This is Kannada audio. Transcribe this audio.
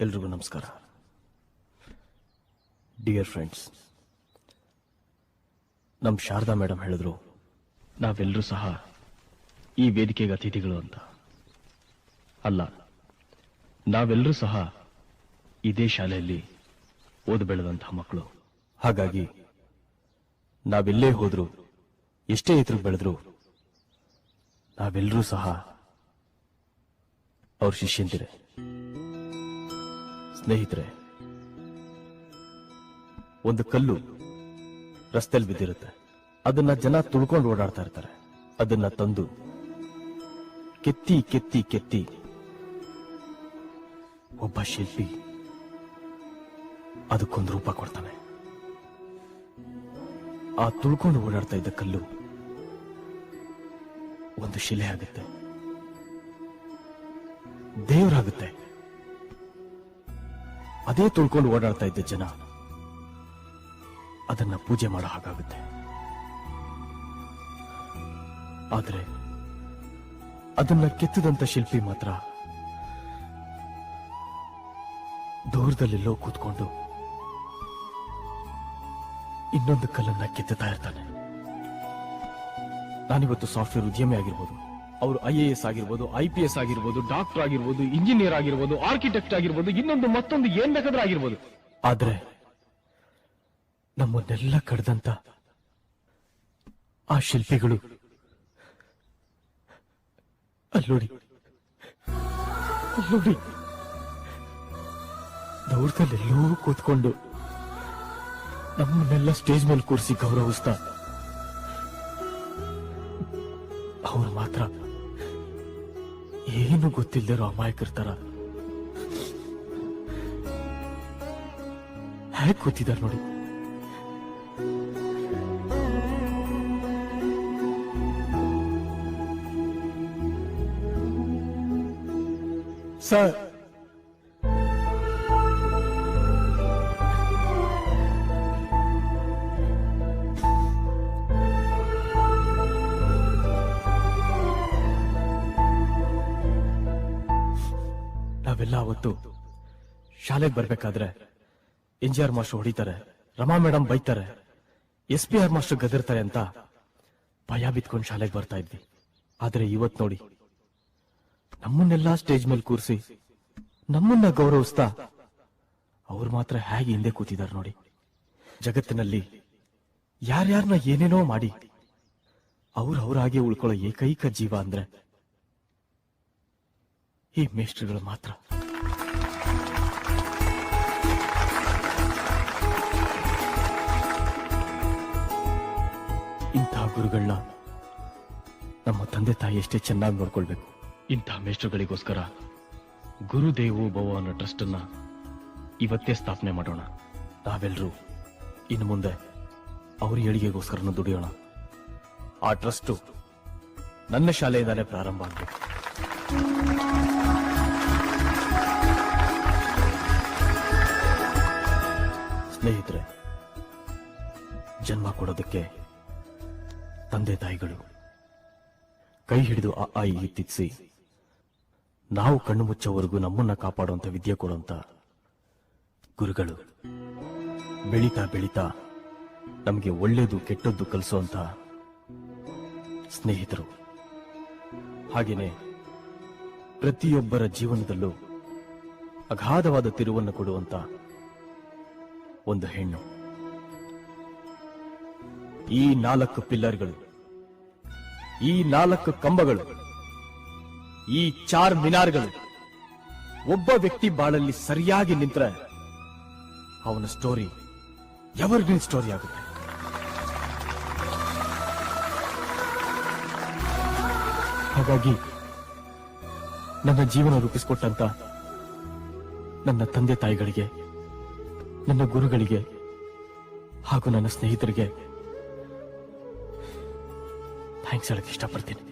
ಎಲ್ರಿಗೂ ನಮಸ್ಕಾರ. ಡಿಯರ್ ಫ್ರೆಂಡ್ಸ್ ನಮ್ಮ ಶಾರದಾ ಮೇಡಮ್ ಹೇಳಿದ್ರು ನಾವೆಲ್ಲರೂ ಸಹ ಈ ವೇದಿಕೆಗೆ ಅತಿಥಿಗಳು ಅಂತ. ಅಲ್ಲ ನಾವೆಲ್ಲರೂ ಸಹ ಇದೇ ಶಾಲೆಯಲ್ಲಿ ಓದು ಬೆಳೆದಂತಹ ಮಕ್ಕಳು. ಹಾಗಾಗಿ, ನಾವೆಲ್ಲೇ ಹೋದ್ರು, ಎಷ್ಟೇ ಇತರ ಬೆಳೆದ್ರು ನಾವೆಲ್ಲರೂ ಸಹ ಅವ್ರ ಶಿಷ್ಯಂತಿರೆ ಸ್ನೇಹಿತರೆ, ಒಂದು ಕಲ್ಲು ರಸ್ತೆಯಲ್ಲಿ ಬಿದ್ದಿರುತ್ತೆ. ಅದನ್ನ ಜನ ತುಳ್ಕೊಂಡು ಓಡಾಡ್ತಾ ಇರ್ತಾರೆ. ಅದನ್ನ ತಂದು ಕೆತ್ತಿ ಕೆತ್ತಿ ಕೆತ್ತಿ ಒಬ್ಬ ಶಿಲ್ಪಿ ಅದಕ್ಕೊಂದು ರೂಪ ಕೊಡ್ತಾನೆ. ಆ ತುಳ್ಕೊಂಡು ಓಡಾಡ್ತಾ ಇದ್ದ ಕಲ್ಲು ಒಂದು ಶಿಲೆ ಆಗುತ್ತೆ ದೇವರಾಗುತ್ತೆ. ಅದೇ ತುಳ್ಕೊಂಡು ಓಡಾಡ್ತಾ ಇದ್ದ ಜನ ಅದನ್ನ ಪೂಜೆ ಮಾಡೋ ಹಾಗಾಗುತ್ತೆ. ಆದ್ರೆ ಅದನ್ನ ಕೆತ್ತದಂತ ಶಿಲ್ಪಿ ಮಾತ್ರ ದೂರದಲ್ಲೆಲ್ಲೋ ಕೂತ್ಕೊಂಡು ಇನ್ನೊಂದು ಕಲ್ಲನ್ನ ಕೆತ್ತುತ್ತಾ ಇರ್ತಾನೆ. ನಾನಿವತ್ತು ಸಾಫ್ಟ್ವೇರ್ ಉದ್ಯಮಿ ಆಗಿರ್ಬೋದು. ಅವರು ಐ ಎ ಎಸ್ ಆಗಿರ್ಬೋದು ಐ ಪಿ ಎಸ್ ಆಗಿರ್ಬೋದು ಡಾಕ್ಟರ್ ಆಗಿರ್ಬೋದು ಇಂಜಿನಿಯರ್ ಆಗಿರ್ಬೋದು ಆರ್ಕಿಟೆಕ್ಟ್ ಆಗಿರ್ಬೋದು, ಇನ್ನೊಂದು ಮತ್ತೊಂದು ಏನ್ ಬೇಕಾದ್ರೂ ಆಗಿರ್ಬೋದು. ಆದ್ರೆ ನಮ್ಮನ್ನೆಲ್ಲ ಕಡ್ದಂತ ಆ ಶಿಲ್ಪಿಗಳು ಅಲ್ಲೋಡಿ ಅಲ್ಲೋಡಿ ದೌರ್ದಲ್ಲೆಲ್ಲೋ ಕೂತ್ಕೊಂಡು ನಮ್ಮನ್ನೆಲ್ಲ ಸ್ಟೇಜ್ ಮೇಲೆ ಕೂರಿಸಿ ಗೌರವಿಸ್ತಾ, ಅವ್ರು ಮಾತ್ರ ಏನು ಗೊತ್ತಿಲ್ದಿರೋ ಅಮಾಯಕಿರ್ತಾರ ಹೇಗೆ ಕೂತಿದ್ದಾರೆ ನೋಡಿ? ಸರ್ ನಾವೆಲ್ಲ ಅವತ್ತು ಶಾಲೆಗೆ ಬರ್ಬೇಕಾದ್ರೆ ಎನ್ ಜಿ ಆರ್ ಮಾಸ್ಟರ್ ಹೊಡಿತಾರೆ, ರಮಾ ಮೇಡಮ್ ಬೈತಾರೆ ಎಸ್ ಪಿ ಆರ್ ಮಾಸ್ಟರ್ ಗದರ್ತಾರೆ ಅಂತ ಭಯ ಬಿತ್ಕೊಂಡು ಶಾಲೆಗೆ ಬರ್ತಾ ಇದ್ವಿ. ಆದ್ರೆ ಇವತ್ ನೋಡಿ, ನಮ್ಮನ್ನೆಲ್ಲ ಸ್ಟೇಜ್ ಮೇಲೆ ಕೂರಿಸಿ ನಮ್ಮನ್ನ ಗೌರವಿಸ್ತಾ ಅವ್ರು ಮಾತ್ರ ಹೇಗೆ ಹಿಂದೆ ಕೂತಿದ್ದಾರೆ ನೋಡಿ. ಜಗತ್ತಿನಲ್ಲಿ ಯಾರ್ಯಾರನ್ನ ಏನೇನೋ ಮಾಡಿ ಅವ್ರವ್ರಾಗೆ ಉಳ್ಕೊಳ್ಳೋ ಏಕೈಕ ಜೀವ ಅಂದ್ರೆ ಈ ಮೇಷ್ಟ್ರುಗಳು ಮಾತ್ರ. ಇಂತಹ ಗುರುಗಳನ್ನ ನಮ್ಮ ತಂದೆ ತಾಯಿ ಎಷ್ಟೇ ಚೆನ್ನಾಗಿ ನೋಡ್ಕೊಳ್ಬೇಕು. ಇಂತಹ ಮೇಷ್ಟ್ರುಗಳಿಗೋಸ್ಕರ ಗುರುದೇವೋ ಭವ ಅನ್ನೋ ಟ್ರಸ್ಟ್ ಅನ್ನ ಇವತ್ತೇ ಸ್ಥಾಪನೆ ಮಾಡೋಣ. ನಾವೆಲ್ಲರೂ ಇನ್ನು ಮುಂದೆ ಅವ್ರ ಏಳಿಗೆಗೋಸ್ಕರನೂ ದುಡಿಯೋಣ. ಆ ಟ್ರಸ್ಟ್ ನನ್ನ ಶಾಲೆಯಿಂದಾನೇ ಪ್ರಾರಂಭ ಆಗಬೇಕು. ಸ್ನೇಹಿತರೆ, ಜನ್ಮ ಕೊಡೋದಕ್ಕೆ ತಂದೆ ತಾಯಿಗಳು ಕೈ ಹಿಡಿದು ಆ ಆಯಿ ಎತ್ತಿಸಿ ನಾವು ಕಣ್ಣು ಮುಚ್ಚೋವರೆಗೂ ನಮ್ಮನ್ನ ಕಾಪಾಡುವಂತ ವಿದ್ಯೆ ಕೊಡುವಂತ ಗುರುಗಳು ಬೆಳೀತಾ ಬೆಳೀತಾ ನಮಗೆ ಒಳ್ಳೇದು, ಕೆಟ್ಟದ್ದು ಕಲಿಸುವಂತ ಸ್ನೇಹಿತರು. ಹಾಗೇನೆ ಪ್ರತಿಯೊಬ್ಬರ ಜೀವನದಲ್ಲೂ ಅಗಾಧವಾದ ತಿರುವನ್ನು ಕೊಡುವಂತ ಒಂದು ಹೆಣ್ಣು. ಈ ನಾಲ್ಕು ಪಿಲ್ಲರ್ಗಳು, ಈ ನಾಲ್ಕು ಕಂಬಗಳು, ಈ ಚಾರ್ ಮಿನಾರ್ಗಳು ಒಬ್ಬ ವ್ಯಕ್ತಿ ಬಾಳಲ್ಲಿ ಸರಿಯಾಗಿ ನಿಂತ್ರೆ ಅವನ ಸ್ಟೋರಿ ಎವರ್ಗ್ರೀನ್ ಸ್ಟೋರಿ ಆಗುತ್ತೆ. ಹಾಗಾಗಿ ನನ್ನ ಜೀವನ ರೂಪಿಸಿಕೊಟ್ಟಂತ ನನ್ನ ತಂದೆ ತಾಯಿಗಳಿಗೆ ನನ್ನ ಗುರುಗಳಿಗೆ ಹಾಗೂ ನನ್ನ ಸ್ನೇಹಿತರಿಗೆ ಥ್ಯಾಂಕ್ಸ್ ಹೇಳಕ್ಕೆ ಇಷ್ಟಪಡ್ತೀನಿ.